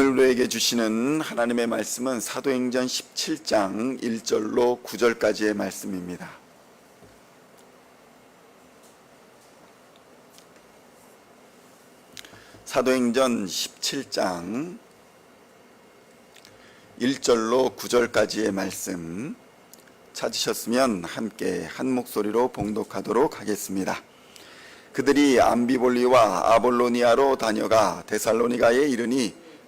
오늘 우리에게 주시는 하나님의 말씀은 사도행전 17장 1절로 9절까지의 말씀입니다. 사도행전 17장 1절로 9절까지의 말씀 찾으셨으면 함께 한 목소리로 봉독하도록 하겠습니다. 그들이 암비볼리와 아볼로니아로 다녀가 데살로니가에 이르니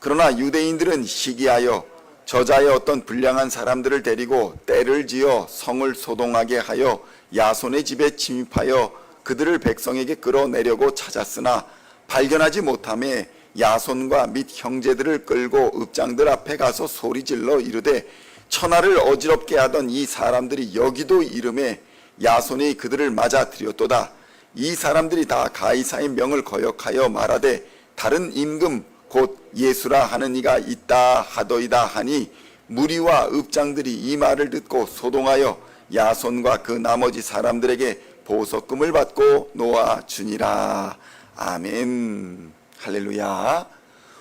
그러나 유대인들은 시기하여 저자의 어떤 불량한 사람들을 데리고 때를 지어 성을 소동하게 하여 야손의 집에 침입하여 그들을 백성에게 끌어내려고 찾았으나 발견하지 못함에 야손과 및 형제들을 끌고 읍장들 앞에 가서 소리질러 이르되 천하를 어지럽게 하던 이 사람들이 여기도 이름에 야손이 그들을 맞아 들였도다. 이 사람들이 다 가이사의 명을 거역하여 말하되 다른 임금 곧 예수라 하는 이가 있다 하더이다 하니 무리와 읍장들이 이 말을 듣고 소동하여 야손과 그 나머지 사람들에게 보석금을 받고 놓아 주니라. 아멘. 할렐루야.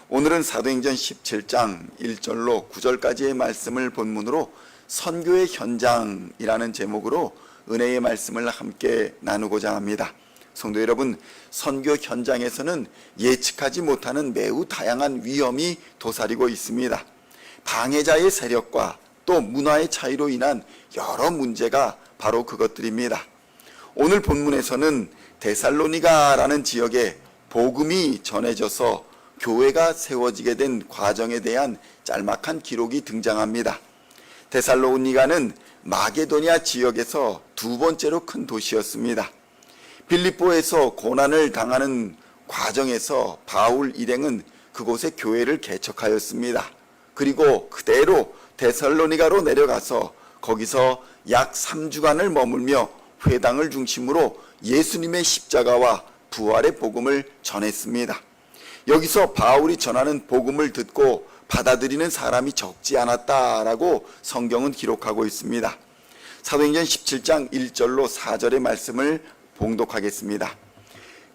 오늘은 사도행전 17장 1절로 9절까지의 말씀을 본문으로 선교의 현장이라는 제목으로 은혜의 말씀을 함께 나누고자 합니다. 성도 여러분, 선교 현장에서는 예측하지 못하는 매우 다양한 위험이 도사리고 있습니다. 방해자의 세력과 또 문화의 차이로 인한 여러 문제가 바로 그것들입니다. 오늘 본문에서는 데살로니가라는 지역에 복음이 전해져서 교회가 세워지게 된 과정에 대한 짤막한 기록이 등장합니다. 데살로니가는 마게도니아 지역에서 두 번째로 큰 도시였습니다. 빌립보에서 고난을 당하는 과정에서 바울 일행은 그곳에 교회를 개척하였습니다. 그리고 그대로 데살로니가로 내려가서 거기서 약 3주간을 머물며 회당을 중심으로 예수님의 십자가와 부활의 복음을 전했습니다. 여기서 바울이 전하는 복음을 듣고 받아들이는 사람이 적지 않았다라고 성경은 기록하고 있습니다. 사도행전 17장 1절로 4절의 말씀을 봉독하겠습니다.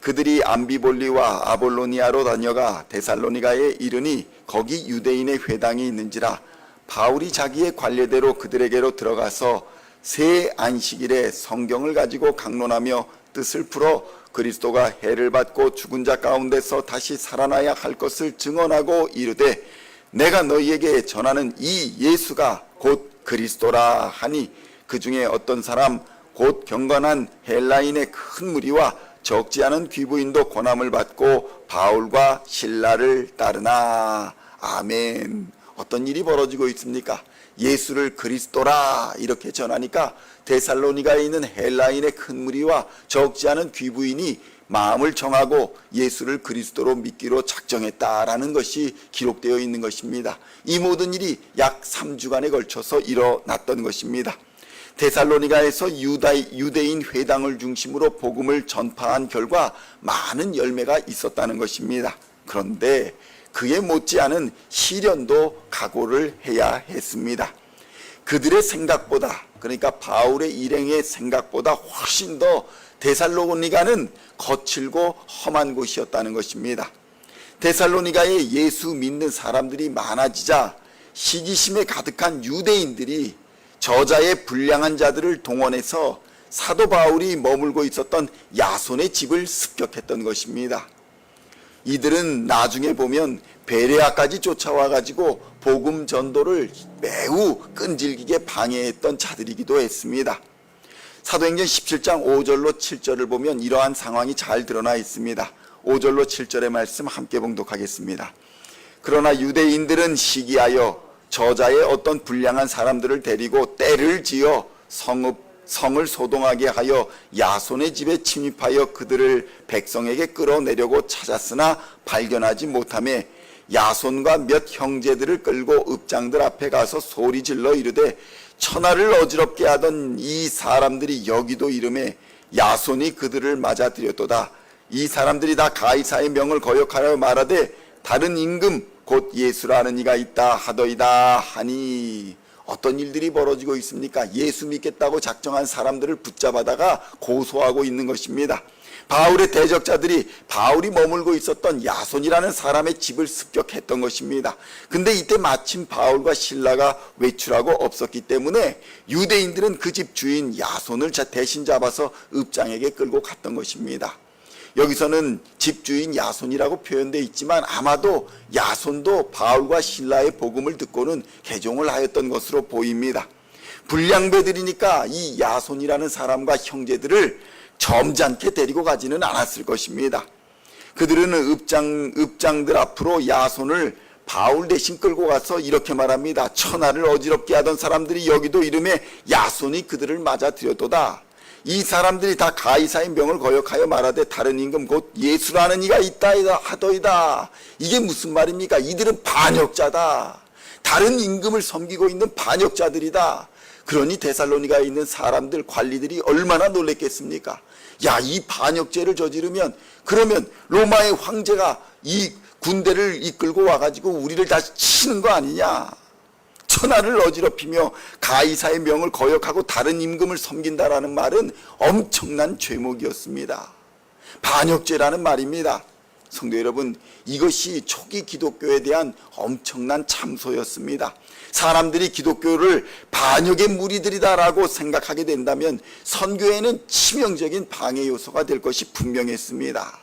그들이 암비볼리와 아볼로니아로 다녀가 데살로니가에 이르니 거기 유대인의 회당이 있는지라 바울이 자기의 관례대로 그들에게로 들어가서 새 안식일에 성경을 가지고 강론하며 뜻을 풀어 그리스도가 해를 받고 죽은 자 가운데서 다시 살아나야 할 것을 증언하고 이르되 내가 너희에게 전하는 이 예수가 곧 그리스도라 하니 그 중에 어떤 사람 곧 경건한 헬라인의 큰 무리와 적지 않은 귀부인도 권함을 받고 바울과 신라를 따르나 아멘. 어떤 일이 벌어지고 있습니까? 예수를 그리스도라 이렇게 전하니까 데살로니가에 있는 헬라인의 큰 무리와 적지 않은 귀부인이 마음을 정하고 예수를 그리스도로 믿기로 작정했다라는 것이 기록되어 있는 것입니다. 이 모든 일이 약 3주간에 걸쳐서 일어났던 것입니다. 데살로니가에서 유다, 유대인 회당을 중심으로 복음을 전파한 결과 많은 열매가 있었다는 것입니다. 그런데 그에 못지않은 시련도 각오를 해야 했습니다. 그들의 생각보다 그러니까 바울의 일행의 생각보다 훨씬 더 데살로니가는 거칠고 험한 곳이었다는 것입니다. 데살로니가에 예수 믿는 사람들이 많아지자 시기심에 가득한 유대인들이 저자의 불량한 자들을 동원해서 사도 바울이 머물고 있었던 야손의 집을 습격했던 것입니다. 이들은 나중에 보면 베레아까지 쫓아와 가지고 복음 전도를 매우 끈질기게 방해했던 자들이기도 했습니다. 사도행전 17장 5절로 7절을 보면 이러한 상황이 잘 드러나 있습니다. 5절로 7절의 말씀 함께 봉독하겠습니다. 그러나 유대인들은 시기하여 저자의 어떤 불량한 사람들을 데리고 때를 지어 성읍 성을 소동하게 하여 야손의 집에 침입하여 그들을 백성에게 끌어내려고 찾았으나 발견하지 못함에 야손과 몇 형제들을 끌고 읍장들 앞에 가서 소리 질러 이르되 천하를 어지럽게 하던 이 사람들이 여기도 이름에 야손이 그들을 맞아들였도다. 이 사람들이 다 가이사의 명을 거역하여 말하되 다른 임금 곧 예수라는 이가 있다 하더이다 하니 어떤 일들이 벌어지고 있습니까? 예수 믿겠다고 작정한 사람들을 붙잡아다가 고소하고 있는 것입니다. 바울의 대적자들이 바울이 머물고 있었던 야손이라는 사람의 집을 습격했던 것입니다. 근데 이때 마침 바울과 신라가 외출하고 없었기 때문에 유대인들은 그 집 주인 야손을 자- 대신 잡아서 읍장에게 끌고 갔던 것입니다. 여기서는 집주인 야손이라고 표현되어 있지만 아마도 야손도 바울과 신라의 복음을 듣고는 개종을 하였던 것으로 보입니다. 불량배들이니까 이 야손이라는 사람과 형제들을 점잖게 데리고 가지는 않았을 것입니다. 그들은 읍장, 읍장들 앞으로 야손을 바울 대신 끌고 가서 이렇게 말합니다. 천하를 어지럽게 하던 사람들이 여기도 이름에 야손이 그들을 맞아들였도다. 이 사람들이 다 가이사의 명을 거역하여 말하되 다른 임금 곧 예수라는 이가 있다 하더이다. 이게 무슨 말입니까? 이들은 반역자다. 다른 임금을 섬기고 있는 반역자들이다. 그러니 데살로니가에 있는 사람들 관리들이 얼마나 놀랬겠습니까? 야, 이 반역죄를 저지르면 그러면 로마의 황제가 이 군대를 이끌고 와가지고 우리를 다시 치는 거 아니냐? 천하를 어지럽히며 가이사의 명을 거역하고 다른 임금을 섬긴다라는 말은 엄청난 죄목이었습니다. 반역죄라는 말입니다. 성도 여러분, 이것이 초기 기독교에 대한 엄청난 참소였습니다. 사람들이 기독교를 반역의 무리들이다라고 생각하게 된다면 선교에는 치명적인 방해 요소가 될 것이 분명했습니다.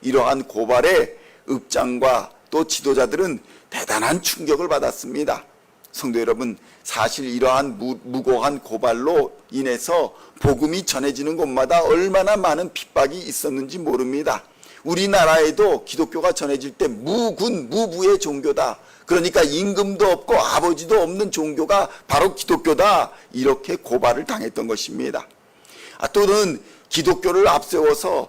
이러한 고발에 읍장과 또 지도자들은 대단한 충격을 받았습니다. 성도 여러분, 사실 이러한 무, 무고한 고발로 인해서 복음이 전해지는 곳마다 얼마나 많은 핍박이 있었는지 모릅니다. 우리나라에도 기독교가 전해질 때 무군 무부의 종교다. 그러니까 임금도 없고 아버지도 없는 종교가 바로 기독교다. 이렇게 고발을 당했던 것입니다. 아, 또는 기독교를 앞세워서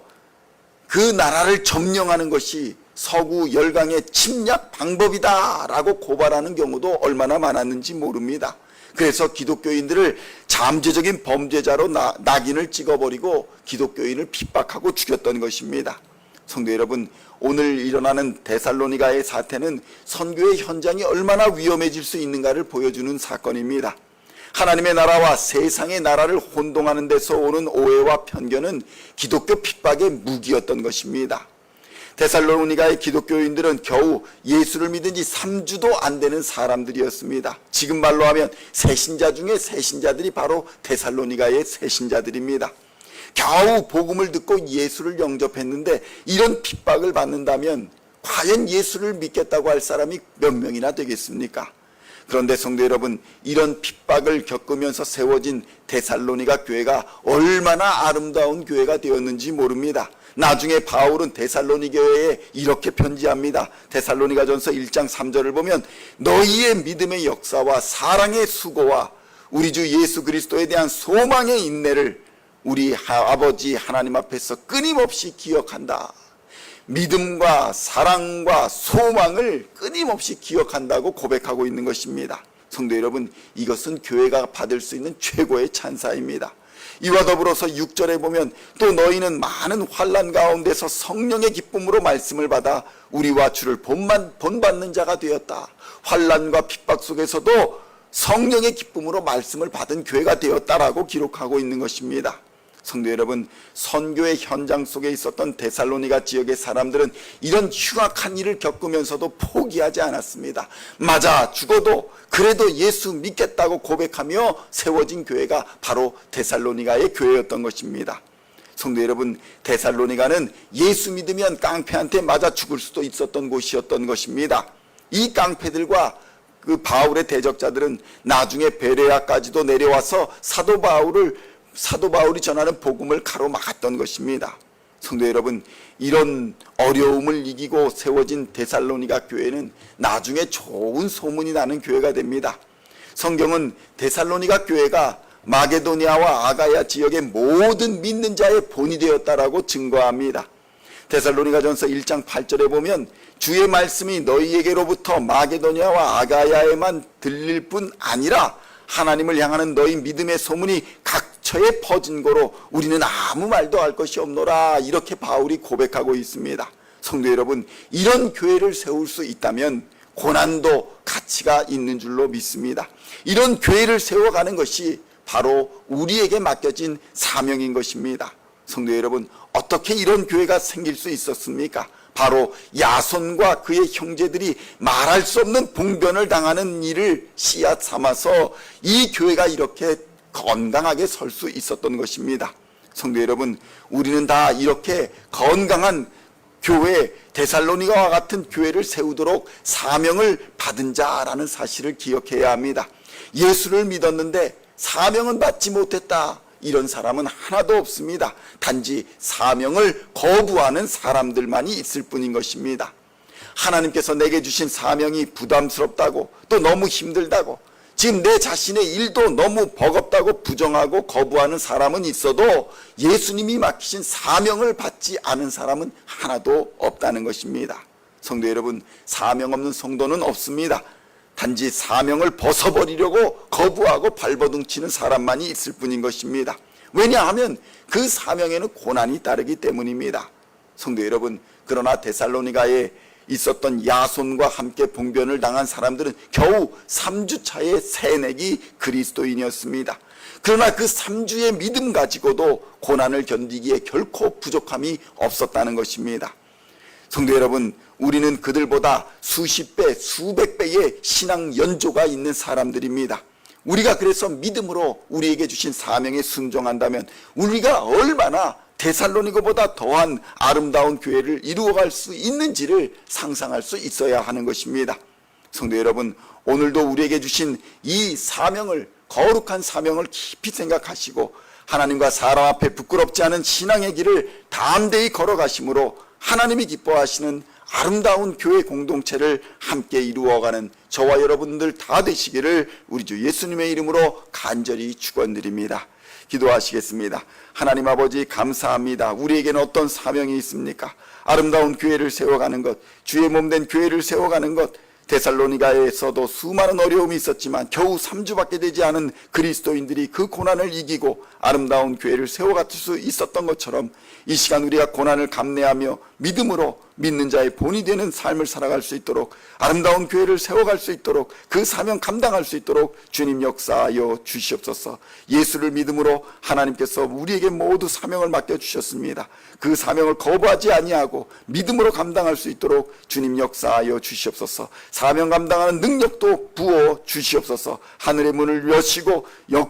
그 나라를 점령하는 것이 서구 열강의 침략 방법이다라고 고발하는 경우도 얼마나 많았는지 모릅니다. 그래서 기독교인들을 잠재적인 범죄자로 나, 낙인을 찍어버리고 기독교인을 핍박하고 죽였던 것입니다. 성도 여러분, 오늘 일어나는 데살로니가의 사태는 선교의 현장이 얼마나 위험해질 수 있는가를 보여주는 사건입니다. 하나님의 나라와 세상의 나라를 혼동하는 데서 오는 오해와 편견은 기독교 핍박의 무기였던 것입니다. 데살로니가의 기독교인들은 겨우 예수를 믿은 지 3주도 안 되는 사람들이었습니다. 지금 말로 하면 새신자 중에 새신자들이 바로 데살로니가의 새신자들입니다. 겨우 복음을 듣고 예수를 영접했는데 이런 핍박을 받는다면 과연 예수를 믿겠다고 할 사람이 몇 명이나 되겠습니까? 그런데 성도 여러분, 이런 핍박을 겪으면서 세워진 데살로니가 교회가 얼마나 아름다운 교회가 되었는지 모릅니다. 나중에 바울은 데살로니 교회에 이렇게 편지합니다. 데살로니가 전서 1장 3절을 보면 너희의 믿음의 역사와 사랑의 수고와 우리 주 예수 그리스도에 대한 소망의 인내를 우리 아버지 하나님 앞에서 끊임없이 기억한다. 믿음과 사랑과 소망을 끊임없이 기억한다고 고백하고 있는 것입니다. 성도 여러분, 이것은 교회가 받을 수 있는 최고의 찬사입니다. 이와 더불어서 6절에 보면 또 너희는 많은 환란 가운데서 성령의 기쁨으로 말씀을 받아 우리와 주를 본만, 본받는 자가 되었다. 환란과 핍박 속에서도 성령의 기쁨으로 말씀을 받은 교회가 되었다라고 기록하고 있는 것입니다. 성도 여러분, 선교의 현장 속에 있었던 데살로니가 지역의 사람들은 이런 흉악한 일을 겪으면서도 포기하지 않았습니다. 맞아, 죽어도 그래도 예수 믿겠다고 고백하며 세워진 교회가 바로 데살로니가의 교회였던 것입니다. 성도 여러분, 데살로니가는 예수 믿으면 깡패한테 맞아 죽을 수도 있었던 곳이었던 것입니다. 이 깡패들과 그 바울의 대적자들은 나중에 베레아까지도 내려와서 사도 바울을 사도 바울이 전하는 복음을 가로막았던 것입니다. 성도 여러분, 이런 어려움을 이기고 세워진 데살로니가 교회는 나중에 좋은 소문이 나는 교회가 됩니다. 성경은 데살로니가 교회가 마게도니아와 아가야 지역의 모든 믿는 자의 본이 되었다라고 증거합니다. 데살로니가전서 1장 8절에 보면 주의 말씀이 너희에게로부터 마게도니아와 아가야에만 들릴 뿐 아니라 하나님을 향하는 너희 믿음의 소문이 각 처에 퍼진 거로 우리는 아무 말도 할 것이 없노라 이렇게 바울이 고백하고 있습니다. 성도 여러분 이런 교회를 세울 수 있다면 고난도 가치가 있는 줄로 믿습니다. 이런 교회를 세워가는 것이 바로 우리에게 맡겨진 사명인 것입니다. 성도 여러분, 어떻게 이런 교회가 생길 수 있었습니까? 바로 야손과 그의 형제들이 말할 수 없는 봉변을 당하는 일을 씨앗 삼아서 이 교회가 이렇게 건강하게 설 수 있었던 것입니다. 성도 여러분, 우리는 다 이렇게 건강한 교회 데살로니가와 같은 교회를 세우도록 사명을 받은 자라는 사실을 기억해야 합니다. 예수를 믿었는데 사명은 받지 못했다. 이런 사람은 하나도 없습니다. 단지 사명을 거부하는 사람들만이 있을 뿐인 것입니다. 하나님께서 내게 주신 사명이 부담스럽다고 또 너무 힘들다고 지금 내 자신의 일도 너무 버겁다고 부정하고 거부하는 사람은 있어도 예수님이 맡기신 사명을 받지 않은 사람은 하나도 없다는 것입니다. 성도 여러분, 사명 없는 성도는 없습니다. 단지 사명을 벗어버리려고 거부하고 발버둥치는 사람만이 있을 뿐인 것입니다. 왜냐하면 그 사명에는 고난이 따르기 때문입니다. 성도 여러분, 그러나 데살로니가에 있었던 야손과 함께 봉변을 당한 사람들은 겨우 3주 차의 새내기 그리스도인이었습니다. 그러나 그 3주의 믿음 가지고도 고난을 견디기에 결코 부족함이 없었다는 것입니다. 성도 여러분, 우리는 그들보다 수십 배, 수백 배의 신앙 연조가 있는 사람들입니다. 우리가 그래서 믿음으로 우리에게 주신 사명에 순종한다면 우리가 얼마나 데살로니가보다 더한 아름다운 교회를 이루어갈 수 있는지를 상상할 수 있어야 하는 것입니다. 성도 여러분, 오늘도 우리에게 주신 이 사명을 거룩한 사명을 깊이 생각하시고 하나님과 사람 앞에 부끄럽지 않은 신앙의 길을 담대히 걸어가심으로 하나님이 기뻐하시는 아름다운 교회 공동체를 함께 이루어가는 저와 여러분들 다 되시기를 우리 주 예수님의 이름으로 간절히 축원드립니다. 기도하시겠습니다. 하나님 아버지 감사합니다. 우리에게는 어떤 사명이 있습니까? 아름다운 교회를 세워가는 것, 주의 몸 된 교회를 세워가는 것, 데살로니가에서도 수많은 어려움이 있었지만 겨우 3주밖에 되지 않은 그리스도인들이 그 고난을 이기고 아름다운 교회를 세워갈 수 있었던 것처럼 이 시간 우리가 고난을 감내하며 믿음으로 믿는 자의 본이 되는 삶을 살아갈 수 있도록 아름다운 교회를 세워갈 수 있도록 그 사명 감당할 수 있도록 주님 역사하여 주시옵소서. 예수를 믿음으로 하나님께서 우리에게 모두 사명을 맡겨 주셨습니다. 그 사명을 거부하지 아니하고 믿음으로 감당할 수 있도록 주님 역사하여 주시옵소서. 사명 감당하는 능력도 부어 주시옵소서. 하늘의 문을 여시고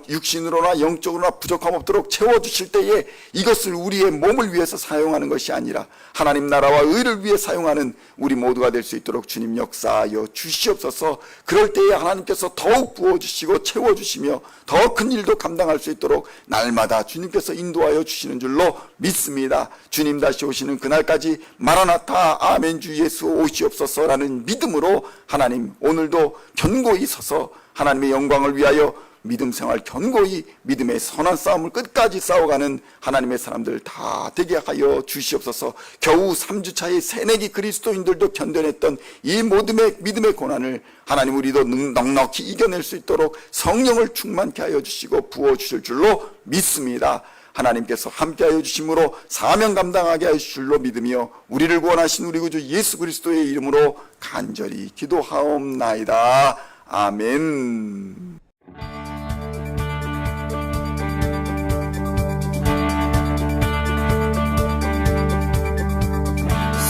육신으로나 영적으로나 부족함 없도록 채워주실 때에 이것을 우리의 몸을 위해서 사용하는 것이 아니라 하나님 나라와 의를 위해 사용하는 우리 모두가 될 수 있도록 주님 역사하여 주시옵소서. 그럴 때에 하나님께서 더욱 부어주시고 채워주시며 더 큰 일도 감당할 수 있도록 날마다 주님께서 인도하여 주시는 줄로 믿습니다. 주님 다시 오시는 그날까지 마라나타 아멘 주 예수 오시옵소서라는 믿음으로 하나님 오늘도 견고히 서서 하나님의 영광을 위하여 믿음 생활 견고히 믿음의 선한 싸움을 끝까지 싸워가는 하나님의 사람들 다 되게 하여 주시옵소서 겨우 3주차의 새내기 그리스도인들도 견뎌냈던 이 모든의 믿음의 고난을 하나님 우리도 넉넉히 이겨낼 수 있도록 성령을 충만케 하여 주시고 부어주실 줄로 믿습니다. 하나님께서 함께하여 주심으로 사명 감당하게 하실 줄로 믿으며 우리를 구원하신 우리 구주 예수 그리스도의 이름으로 간절히 기도하옵나이다. 아멘.